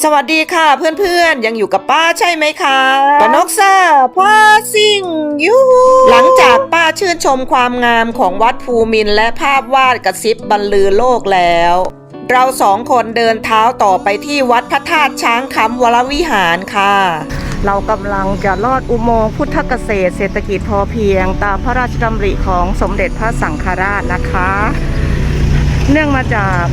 สวัสดีค่ะเพื่อนๆ ยังอยู่กับป้าใช่ไหมคะปนกซ่าพาซิ่งยูหลังจากป้าชื่นชมความงามของวัดภูมินและภาพวาดกระซิบบรรลือโลกแล้ว เราสองคนเดินเท้าต่อไปที่วัดพระธาตุช้างคำวรวิหารค่ะ เรากำลังจะลอดอุโมงค์พุทธเกษตรเศรษฐกิจพอเพียง ตามพระราชดำริของสมเด็จพระสังฆราชนะคะ เนื่องมาจาก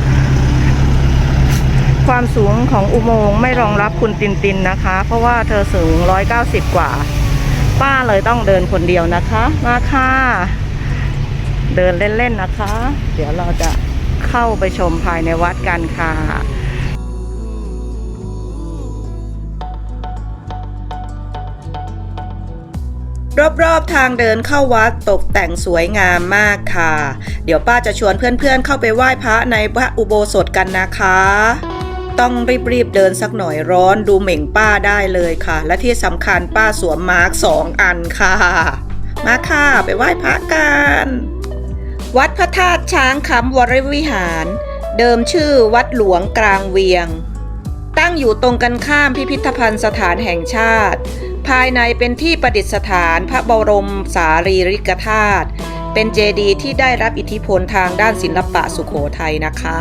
ความสูงของอุโมงค์ไม่รองรับคุณตินตินนะคะ เพราะว่าเธอสูง 190 กว่า ป้าเลยต้องเดินคนเดียวนะคะมาค่ะ เดินเล่นๆนะคะ เดี๋ยวเราจะเข้าไปชมภายในวัดกันค่ะรอบๆทางเดินเข้าวัดตกแต่งสวยงามมากค่ะ เดี๋ยวป้าจะชวนเพื่อนๆเข้าไปไหว้พระในพระอุโบสถกันนะคะ ต้องรีบๆเดินสักหน่อยร้อนดูเหม่งป้าได้เลยค่ะ และที่สำคัญป้าสวมมาร์กสองอันค่ะ มาค่ะ ไปไหว้พระกัน วัดพระธาตุช้างคำวรวิหาร เดิมชื่อวัดหลวงกลางเวียง ตั้งอยู่ตรงกันข้ามพิพิธภัณฑ์สถานแห่งชาติ ภายในเป็นที่ประดิษฐานพระบรมสารีริกธาตุเป็นเจดีย์ที่ได้รับอิทธิพลทางด้านศิลปะสุขโขทัยนะคะ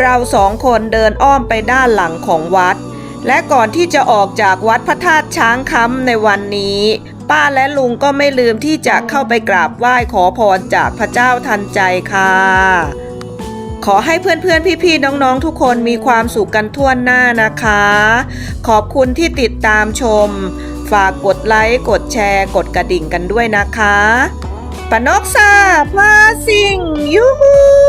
เราสองคนเดินอ้อมไปด้านหลังของวัด และก่อนที่จะออกจากวัดพระธาตุช้างคำในวันนี้ ป้าและลุงก็ไม่ลืมที่จะเข้าไปกราบไหว้ขอพรจากพระเจ้าทันใจค่ะ ขอให้เพื่อนๆ พี่ๆ น้องๆ ทุกคนมีความสุขกันทั่วหน้านะคะ ขอบคุณที่ติดตามชม ฝากกดไลค์ กดแชร์ กดกระดิ่งกันด้วยนะคะปนกซาพาซิงยูฮู